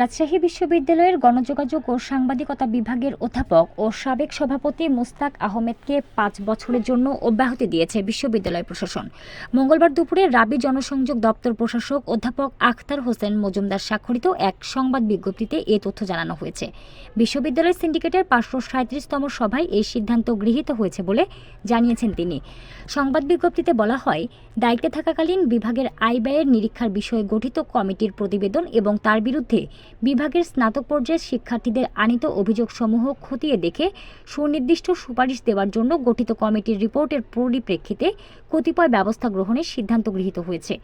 রাজশাহী বিশ্ববিদ্যালয়ের গণযোগাযোগ ও সাংবাদিকতা বিভাগের অধ্যাপক ও সাবেক সভাপতি মুস্তাক আহমেদকে পাঁচ বছরের জন্য অব্যাহতি দিয়েছে বিশ্ববিদ্যালয় প্রশাসন। মঙ্গলবার দুপুরে রাবি জনসংযোগ দপ্তর প্রশাসক অধ্যাপক আখতার হোসেন মজুমদার স্বাক্ষরিত এক সংবাদ বিজ্ঞপ্তিতে এ তথ্য জানানো হয়েছে। বিশ্ববিদ্যালয় সিন্ডিকেটের পাঁচশো সাঁত্রিশতম সভায় এই সিদ্ধান্ত গৃহীত হয়েছে বলে জানিয়েছেন তিনি। সংবাদ বিজ্ঞপ্তিতে বলা হয়, দায়িত্বে থাকাকালীন বিভাগের আয় ব্যয়ের নিরীক্ষার বিষয়ে গঠিত কমিটির প্রতিবেদন এবং তার বিরুদ্ধে বিভাগের স্নাতক পর্যায়ের শিক্ষার্থীদের আনিত অভিযোগসমূহ খতিয়ে দেখে সুনির্দিষ্ট সুপারিশ দেওয়ার জন্য গঠিত কমিটির রিপোর্টের পরিপ্রেক্ষিতে কতিপয় ব্যবস্থা গ্রহণের সিদ্ধান্ত গৃহীত হয়েছে।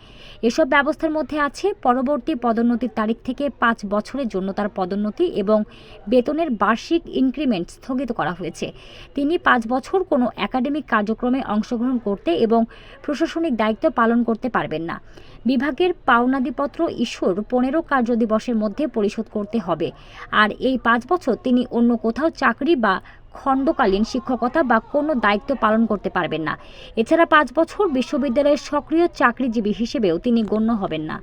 এসব ব্যবস্থার মধ্যে আছে পরবর্তী পদোন্নতির তারিখ থেকে পাঁচ বছরের জন্য তার পদোন্নতি এবং বেতনের বার্ষিক ইনক্রিমেন্ট স্থগিত করা হয়েছে। তিনি পাঁচ বছর কোনো একাডেমিক কার্যক্রমে অংশগ্রহণ করতে এবং প্রশাসনিক দায়িত্ব পালন করতে পারবেন না। বিভাগের পাওনাদিপত্র ইস্যুর পনেরো কার্যদিবসের মধ্যে পরিশোধ করতে হবে। আর এই পাঁচ বছর তিনি অন্য কোথাও চাকরি বা খণ্ডকালীন শিক্ষকতা বা কোনো দায়িত্ব পালন করতে পারবেন না। এছাড়া পাঁচ বছর বিশ্ববিদ্যালয়ের সক্রিয় চাকরিজীবী হিসেবেও তিনি গণ্য হবেন না।